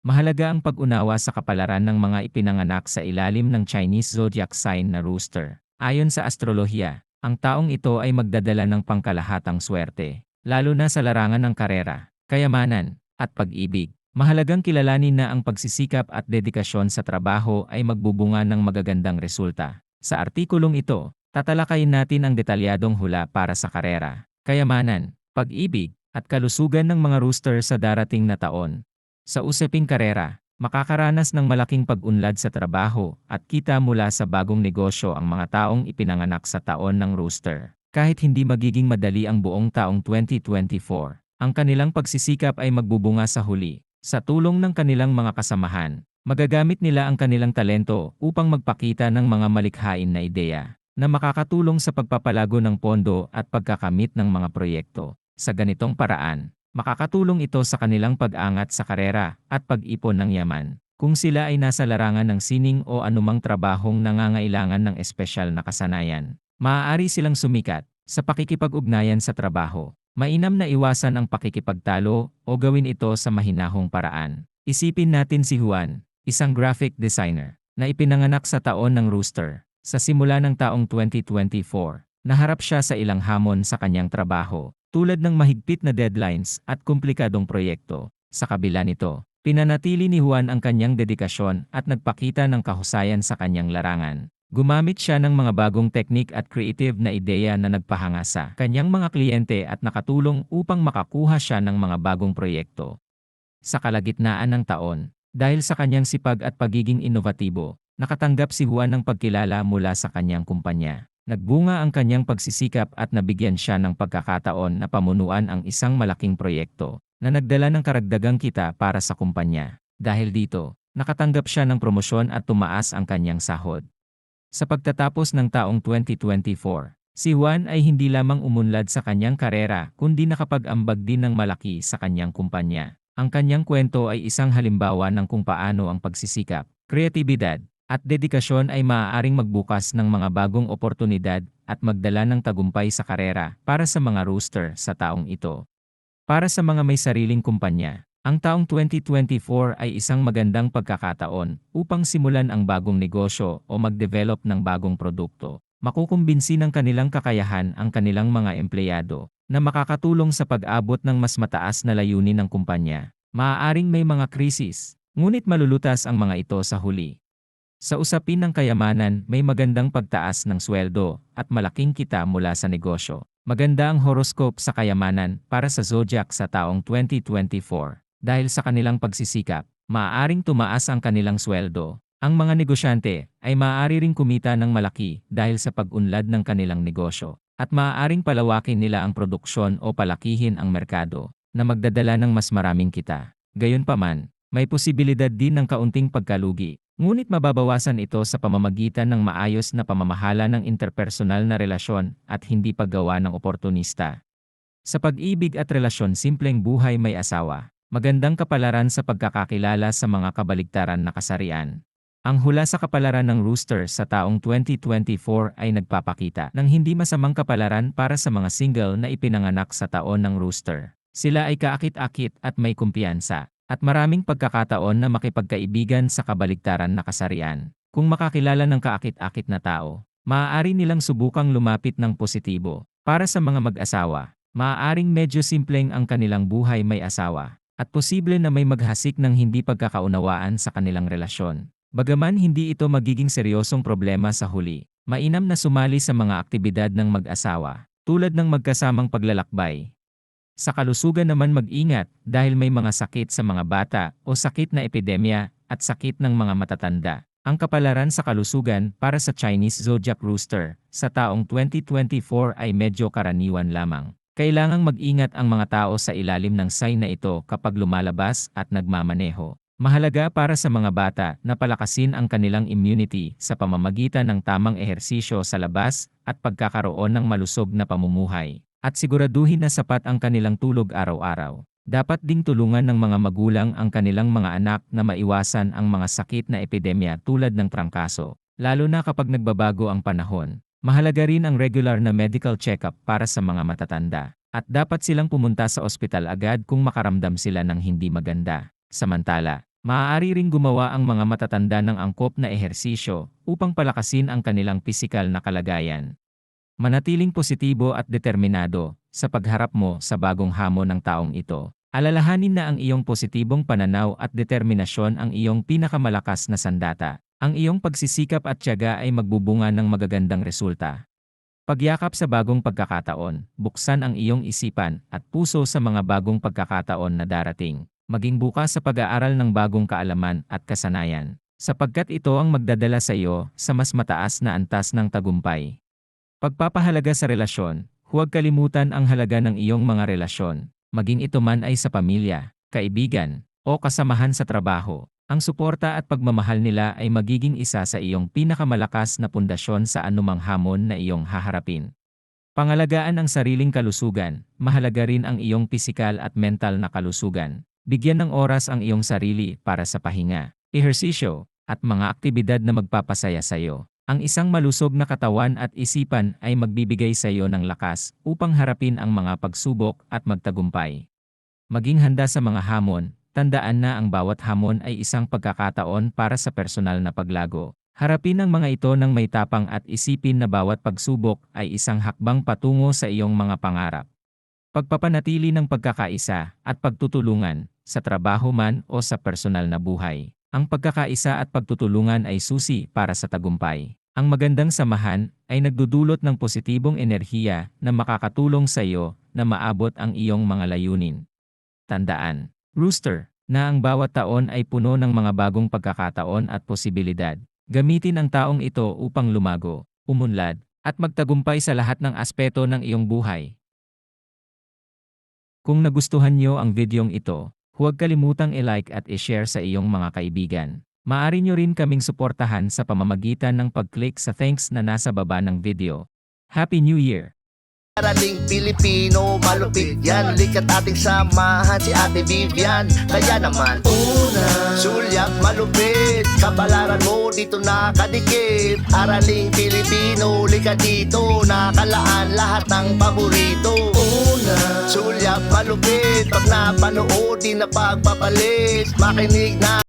mahalaga ang pag-unawa sa kapalaran ng mga ipinanganak sa ilalim ng Chinese zodiac sign na rooster. Ayon sa astrolohiya, ang taong ito ay magdadala ng pangkalahatang swerte, lalo na sa larangan ng karera, kayamanan, at pag-ibig. Mahalagang kilalanin na ang pagsisikap at dedikasyon sa trabaho ay magbubunga ng magagandang resulta. Sa artikulong ito, tatalakayin natin ang detalyadong hula para sa karera, kayamanan, pag-ibig, at kalusugan ng mga rooster sa darating na taon. Sa usaping karera, makakaranas ng malaking pag-unlad sa trabaho at kita mula sa bagong negosyo ang mga taong ipinanganak sa taon ng rooster. Kahit hindi magiging madali ang buong taong 2024, ang kanilang pagsisikap ay magbubunga sa huli. Sa tulong ng kanilang mga kasamahan, magagamit nila ang kanilang talento upang magpakita ng mga malikhain na ideya na makakatulong sa pagpapalago ng pondo at pagkakamit ng mga proyekto. Sa ganitong paraan, makakatulong ito sa kanilang pag-angat sa karera at pag-ipon ng yaman. Kung sila ay nasa larangan ng sining o anumang trabahong nangangailangan ng espesyal na kasanayan, maaari silang sumikat sa pakikipag-ugnayan sa trabaho. Mainam na iwasan ang pakikipagtalo o gawin ito sa mahinahong paraan. Isipin natin si Juan, isang graphic designer, na ipinanganak sa taon ng rooster. Sa simula ng taong 2024, naharap siya sa ilang hamon sa kanyang trabaho, tulad ng mahigpit na deadlines at komplikadong proyekto. Sa kabila nito, pinanatili ni Juan ang kanyang dedikasyon at nagpakita ng kahusayan sa kanyang larangan. Gumamit siya ng mga bagong teknik at creative na ideya na nagpahanga sa kanyang mga kliyente at nakatulong upang makakuha siya ng mga bagong proyekto. Sa kalagitnaan ng taon, dahil sa kanyang sipag at pagiging inovatibo, nakatanggap si Juan ng pagkilala mula sa kanyang kumpanya. Nagbunga ang kanyang pagsisikap at nabigyan siya ng pagkakataon na pamunuan ang isang malaking proyekto na nagdala ng karagdagang kita para sa kumpanya. Dahil dito, nakatanggap siya ng promosyon at tumaas ang kanyang sahod. Sa pagtatapos ng taong 2024, si Juan ay hindi lamang umunlad sa kanyang karera kundi nakapag-ambag din ng malaki sa kanyang kumpanya. Ang kanyang kwento ay isang halimbawa ng kung paano ang pagsisikap, kreatibidad, at dedikasyon ay maaaring magbukas ng mga bagong oportunidad at magdala ng tagumpay sa karera para sa mga rooster sa taong ito. Para sa mga may sariling kumpanya, ang taong 2024 ay isang magandang pagkakataon upang simulan ang bagong negosyo o mag-develop ng bagong produkto. Makukumbinsi ng kanilang kakayahan ang kanilang mga empleyado na makakatulong sa pag-abot ng mas mataas na layunin ng kumpanya. Maaaring may mga krisis, ngunit malulutas ang mga ito sa huli. Sa usapin ng kayamanan, may magandang pagtaas ng sweldo at malaking kita mula sa negosyo. Maganda ang horoscope sa kayamanan para sa zodiac sa taong 2024. Dahil sa kanilang pagsisikap, maaaring tumaas ang kanilang sweldo. Ang mga negosyante ay maaari ring kumita ng malaki dahil sa pag-unlad ng kanilang negosyo at maaaring palawakin nila ang produksyon o palakihin ang merkado na magdadala ng mas maraming kita. Gayunpaman, may posibilidad din ng kaunting pagkalugi, ngunit mababawasan ito sa pamamagitan ng maayos na pamamahala ng interpersonal na relasyon at hindi paggawa ng oportunista. Sa pag-ibig at relasyon simpleng buhay may asawa, magandang kapalaran sa pagkakakilala sa mga kabaligtaran na kasarian. Ang hula sa kapalaran ng rooster sa taong 2024 ay nagpapakita ng hindi masamang kapalaran para sa mga single na ipinanganak sa taon ng rooster. Sila ay kaakit-akit at may kumpiyansa, at maraming pagkakataon na makipagkaibigan sa kabaligtaran na kasarian. Kung makakilala ng kaakit-akit na tao, maaari nilang subukang lumapit ng positibo. Para sa mga mag-asawa, maaaring medyo simpleng ang kanilang buhay may asawa, at posible na may maghasik ng hindi pagkakaunawaan sa kanilang relasyon. Bagaman hindi ito magiging seryosong problema sa huli, mainam na sumali sa mga aktibidad ng mag-asawa, tulad ng magkasamang paglalakbay. Sa kalusugan naman mag-ingat dahil may mga sakit sa mga bata o sakit na epidemya at sakit ng mga matatanda. Ang kapalaran sa kalusugan para sa Chinese zodiac rooster sa taong 2024 ay medyo karaniwan lamang. Kailangang mag-ingat ang mga tao sa ilalim ng sign na ito kapag lumalabas at nagmamaneho. Mahalaga para sa mga bata na palakasin ang kanilang immunity sa pamamagitan ng tamang ehersisyo sa labas at pagkakaroon ng malusog na pamumuhay. At siguraduhin na sapat ang kanilang tulog araw-araw. Dapat ding tulungan ng mga magulang ang kanilang mga anak na maiwasan ang mga sakit na epidemya tulad ng trangkaso, lalo na kapag nagbabago ang panahon. Mahalaga rin ang regular na medical check-up para sa mga matatanda, at dapat silang pumunta sa ospital agad kung makaramdam sila ng hindi maganda. Samantala, maaari ring gumawa ang mga matatanda ng angkop na ehersisyo upang palakasin ang kanilang pisikal na kalagayan. Manatiling positibo at determinado sa pagharap mo sa bagong hamon ng taong ito. Alalahanin na ang iyong positibong pananaw at determinasyon ang iyong pinakamalakas na sandata. Ang iyong pagsisikap at tiyaga ay magbubunga ng magagandang resulta. Pagyakap sa bagong pagkakataon, buksan ang iyong isipan at puso sa mga bagong pagkakataon na darating. Maging bukas sa pag-aaral ng bagong kaalaman at kasanayan, sapagkat ito ang magdadala sa iyo sa mas mataas na antas ng tagumpay. Pagpapahalaga sa relasyon, huwag kalimutan ang halaga ng iyong mga relasyon, maging ito man ay sa pamilya, kaibigan, o kasamahan sa trabaho. Ang suporta at pagmamahal nila ay magiging isa sa iyong pinakamalakas na pundasyon sa anumang hamon na iyong haharapin. Pangalagaan ang sariling kalusugan, mahalaga rin ang iyong pisikal at mental na kalusugan. Bigyan ng oras ang iyong sarili para sa pahinga, ehersisyo, at mga aktibidad na magpapasaya sa iyo. Ang isang malusog na katawan at isipan ay magbibigay sa iyo ng lakas upang harapin ang mga pagsubok at magtagumpay. Maging handa sa mga hamon, tandaan na ang bawat hamon ay isang pagkakataon para sa personal na paglago. Harapin ang mga ito ng may tapang at isipin na bawat pagsubok ay isang hakbang patungo sa iyong mga pangarap. Pagpapanatili ng pagkakaisa at pagtutulungan sa trabaho man o sa personal na buhay. Ang pagkakaisa at pagtutulungan ay susi para sa tagumpay. Ang magandang samahan ay nagdudulot ng positibong enerhiya na makakatulong sa iyo na maabot ang iyong mga layunin. Tandaan, Rooster, na ang bawat taon ay puno ng mga bagong pagkakataon at posibilidad. Gamitin ang taong ito upang lumago, umunlad, at magtagumpay sa lahat ng aspeto ng iyong buhay. Kung nagustuhan niyo ang videong ito, huwag kalimutang i-like at i-share sa iyong mga kaibigan. Maari nyo rin kaming suportahan sa pamamagitan ng pag-click sa thanks na nasa baba ng video. Happy New Year! Araling Pilipino, malupit yan. Likat ating samahan si Ate Vivian. Kaya naman Una Sulyak malupit. Kabalaran mo dito nakadikit. Araling Pilipino, likat dito. Nakalaan lahat ng paborito. Una Sulyak malupit. Pag napanood, di na pagpapalit. Makinig na